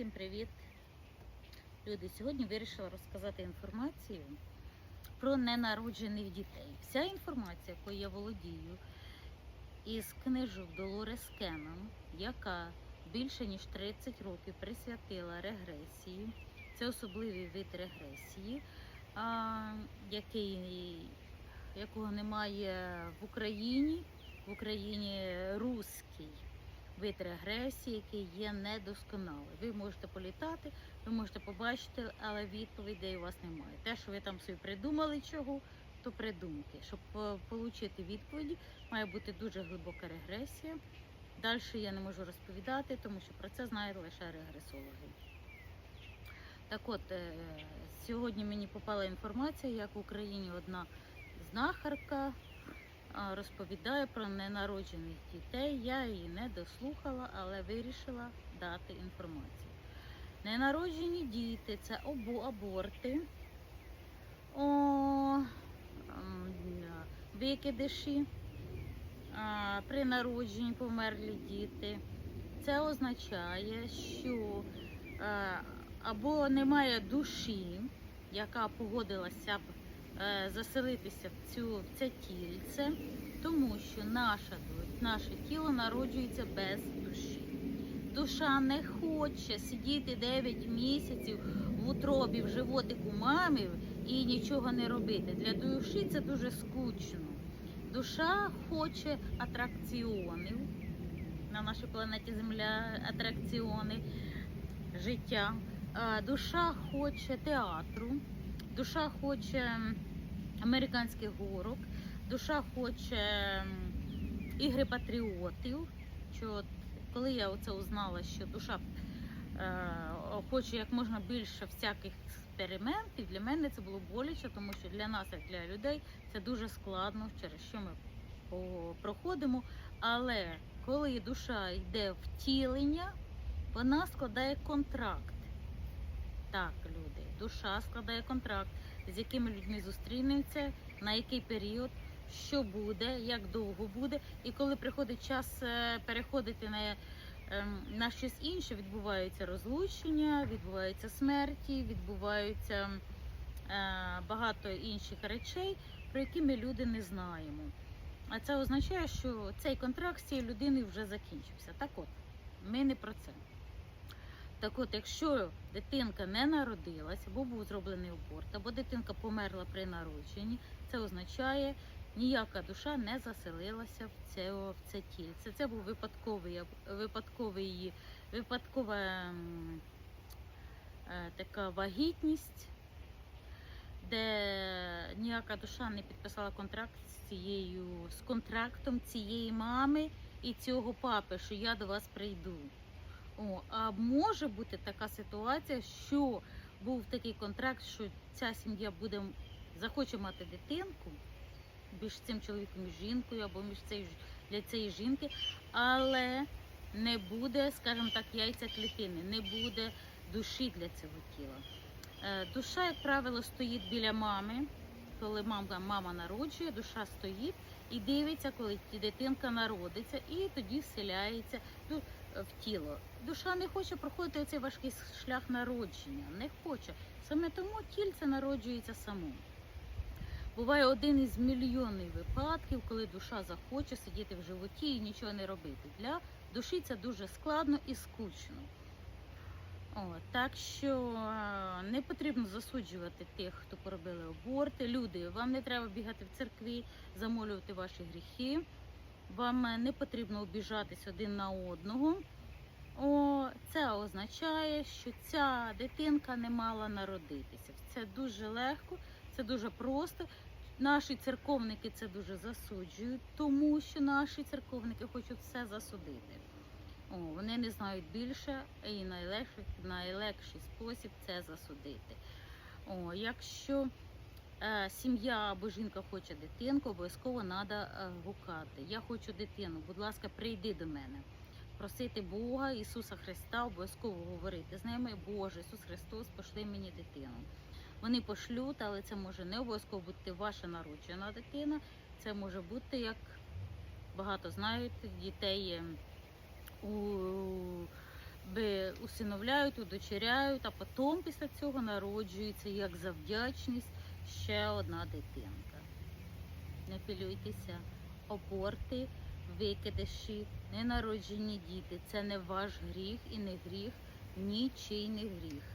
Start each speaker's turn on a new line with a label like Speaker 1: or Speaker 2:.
Speaker 1: Всім привіт! Люди, сьогодні вирішила розказати інформацію про ненароджених дітей. Вся інформація, якою я володію, із книжок Долорес Кеннон, яка більше ніж 30 років присвятила регресії. Це особливий вид регресії, а, який, якого немає в Україні. В Україні руський вид регресії, який є недосконалий. Ви можете політати, ви можете побачити, але відповідей у вас немає. Те, що ви там собі придумали чого, то придумки. Щоб отримати відповіді, має бути дуже глибока регресія. Далі я не можу розповідати, тому що про це знають лише регресологи. Так от, е, сьогодні мені попала інформація, як в Україні одна знахарка розповідає про ненароджених дітей. Я її не дослухала, але вирішила дати інформацію. Ненароджені діти це або аборти, о, викидиші, при народженні померлі діти. Це означає, що е, або немає душі, яка погодилася б заселитися в цю в це тільце, тому що наша, наше тіло народжується без душі. Душа не хоче сидіти 9 місяців в утробі в животику мами і нічого не робити. Для душі це дуже скучно. Душа хоче атракціонів на нашій планеті Земля, атракціони життя. Е, Душа хоче театру, душа хоче американських горок, душа хоче ігри патріотів. Що коли я оце узнала, що душа е, хоче як можна більше всяких експериментів, для мене це було боляче, тому що для нас, як для людей, це дуже складно, через що ми проходимо. Але коли душа йде в втілення, вона складає контракт. Так, люди, душа складає контракт, з якими людьми зустрінеться, на який період, що буде, як довго буде. І коли приходить час е, переходити на, ем, на щось інше, відбуваються розлучення, відбуваються смерті, відбуваються е, багато інших речей, про які ми люди не знаємо. А це означає, що цей контракт з цією людиною вже закінчився. Так от, ми не про це. Так от, якщо дитинка не народилась, або був зроблений аборт, або дитинка померла при народженні, це означає, ніяка душа не заселилася в це, в це тільце. Це був випадковий, випадковий, випадкова е, така вагітність, де ніяка душа не підписала контракт з цією з контрактом цієї мами і цього папи, що я до вас прийду. О, а може бути така ситуація, що був такий контракт, що ця сім'я буде захоче мати дитинку між цим чоловіком і жінкою, або між цією для цієї жінки, але не буде, скажімо так, яйця клітини, не буде душі для цього тіла. Е, Душа, як правило, стоїть біля мами. Коли мамка, мама народжує, душа стоїть і дивиться, коли дитинка народиться, і тоді вселяється в тіло. Душа не хоче проходити цей важкий шлях народження, не хоче. Саме тому тільце народжується само. Буває один із мільйонів випадків, коли душа захоче сидіти в животі і нічого не робити. Для душі це дуже складно і скучно. О, так що е, не потрібно засуджувати тих, хто поробили аборти. Люди, вам не треба бігати в церкві, замолювати ваші гріхи. Вам не потрібно обіжатись один на одного. О, це означає, що ця дитинка не мала народитися. Це дуже легко, це дуже просто. Наші церковники це дуже засуджують, тому що наші церковники хочуть все засудити. О, вони не знають більше, і найлегший, найлегший спосіб це засудити. О, якщо сім'я або жінка хоче дитинку, обов'язково треба гукати. Я хочу дитину, будь ласка, прийди до мене. Просити Бога, Ісуса Христа, обов'язково говорити з ними, Боже, Ісус Христос, пошли мені дитину. Вони пошлють, але це може не обов'язково бути ваша народжена дитина. Це може бути, як багато знають, дітей е, усиновляють, удочеряють, а потім після цього народжується як за вдячність ще одна дитинка. Не пілюйтеся, аборти, викидиші, ненароджені діти це не ваш гріх і не гріх, нічий не гріх.